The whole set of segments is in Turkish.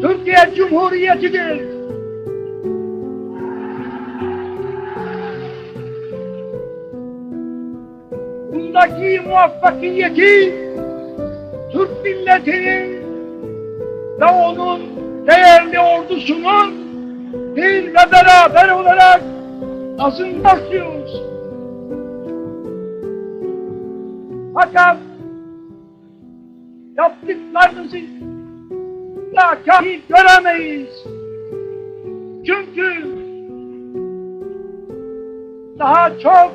Türkiye Cumhuriyeti'dir. Bundaki muvaffakiyeti Türk milletinin ve onun değerli ordusunun bir ve beraber olarak azınlatıyoruz. Fakat yaptıklarınızı da kafi göremeyiz. Çünkü daha çok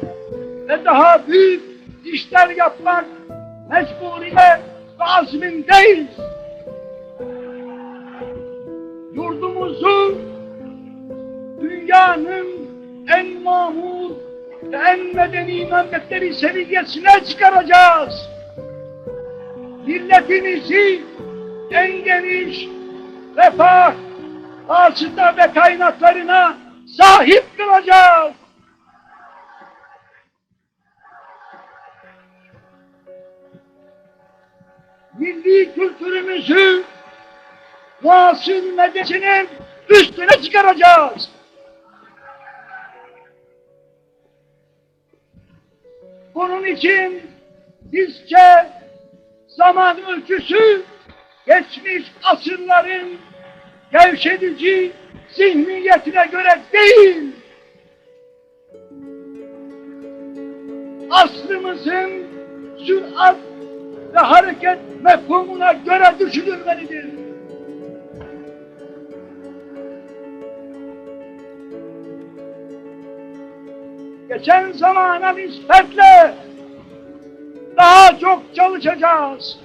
ve daha büyük işler yapmak mecburiyet ve azmindeyiz. Yurdumuzu dünyanın en mamur ve en medeni memleketleri seviyesine çıkaracağız. Milletimizi en geniş refah, hasıta ve kaynaklarına sahip kılacağız. Milli kültürümüzü muasır medeniyetinin üstüne çıkaracağız. Bunun için bizce zaman ölçüsü geçmiş asırların gevşedici zihniyetine göre değil, aslımızın sürat ve hareket mefhumuna göre düşünülmelidir. Geçen zamana nispetle daha çok çalışacağız.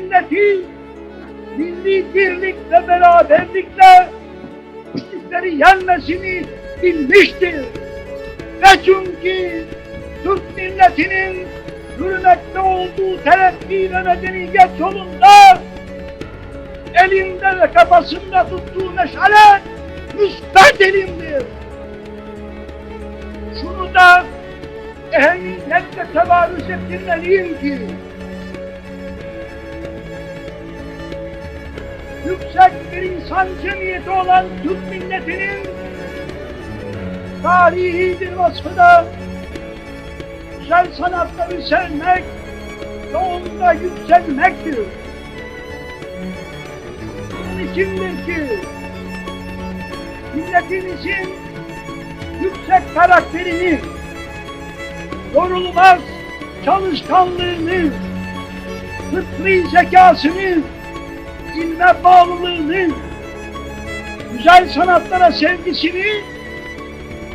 Milleti milli birlik ve beraberlikle güçlükleri yenmesini bilmiştir. Ve çünkü Türk milletinin yürümekte olduğu terakki ve medeniyet yolunda elinde ve kafasında tuttuğu meşale müsbet elimdir. Şunu da ehemmiyetle tevarüz ettirmeliyim ki yüksek bir insan cemiyeti olan Türk milletinin tarihi bir vasfı da güzel sanatları sevmek ve onda yükselmektir. Bunun içindir ki milletimizin yüksek karakterini, yorulmaz çalışkanlığını, fıtri zekasını, ilme bağlılığını, güzel sanatlara sevgisini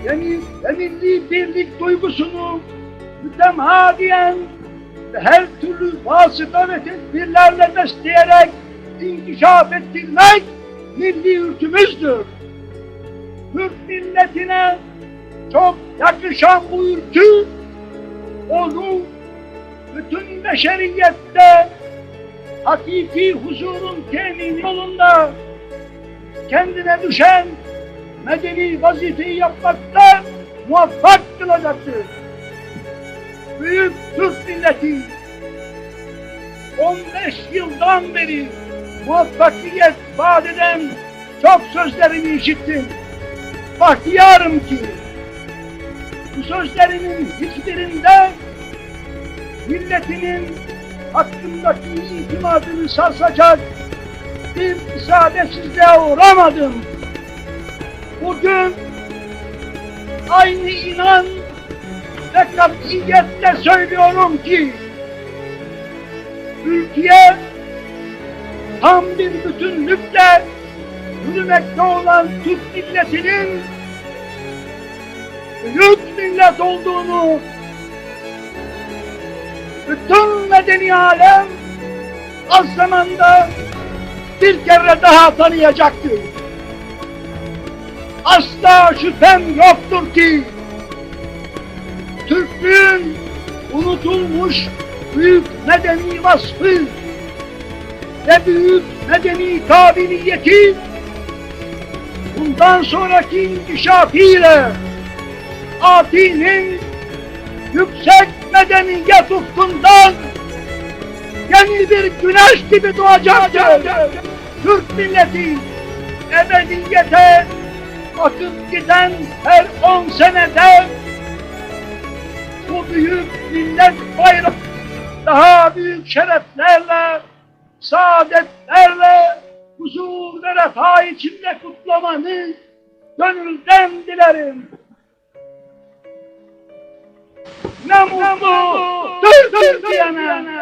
yani ve milli birlik duygusunu mütemadiyen her türlü vasıta ve tedbirlerle besleyerek inkişaf ettirmek milli ürkümüzdür. Türk milletine çok yakışan bu ülkü onu bütün beşeriyette hakiki huzurun temin yolunda kendine düşen medeni vazifeyi yapmakta muvaffak kılacaktır. Büyük Türk milleti 15 yıldan beri muvaffakiyet vaat eden çok sözlerini işittim. Bahtiyarım ki bu sözlerimin hiçbirinde milletinin hakkındaki itimadını sarsacak bir isabetsizliğe uğramadım. Bugün aynı inan ve katiyetle söylüyorum ki ülkeye tam bir bütünlükle yürümekte olan Türk milletinin büyük millet olduğunu bütün medeni alem az zamanda bir kere daha tanıyacaktır. Asla şüphem yoktur ki Türklüğün unutulmuş büyük medeni vasfı ve büyük medeni kabiliyeti bundan sonraki inkişafıyla Ati'nin yüksek medeniyet ufkundan yeni bir güneş gibi doğacaktır. Türk milleti ebediyete akıp giden her on senede bu büyük millet bayrağı daha büyük şereflerle, saadetlerle, huzur ve refah içinde kutlamanı gönülden dilerim. Ne mutlu Türk Türkiye'ne.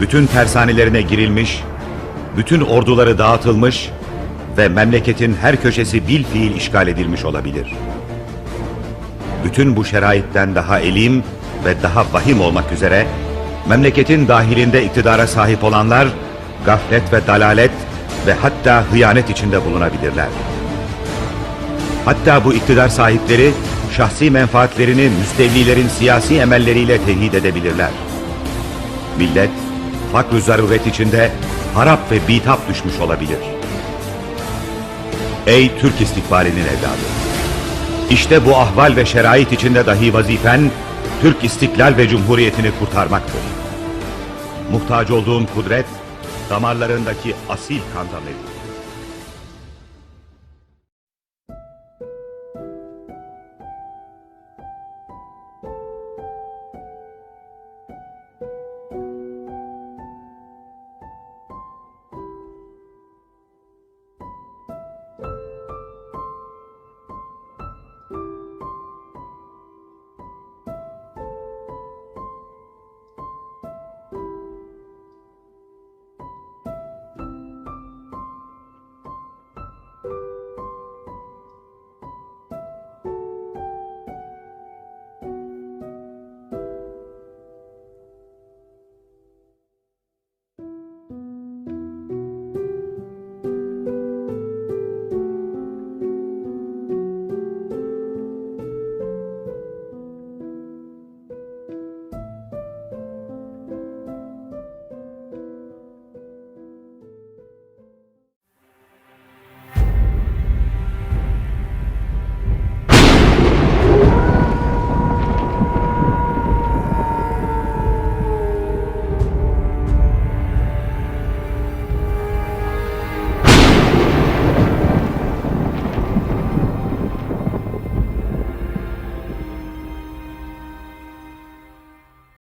bütün tersanelerine girilmiş, bütün orduları dağıtılmış ve memleketin her köşesi bil fiil işgal edilmiş olabilir. Bütün bu şeraitten daha elim ve daha vahim olmak üzere, memleketin dahilinde iktidara sahip olanlar, gaflet ve dalalet ve hatta hıyanet içinde bulunabilirler. Hatta bu iktidar sahipleri, şahsi menfaatlerini müstevlilerin siyasi emelleriyle teyit edebilirler. Millet, fakr zaruret içinde harap ve bitap düşmüş olabilir. Ey Türk istikbalinin evladı! İşte bu ahval ve şerait içinde dahi vazifen, Türk istiklal ve cumhuriyetini kurtarmaktır. Muhtaç olduğun kudret, damarlarındaki asil kan damarıdır.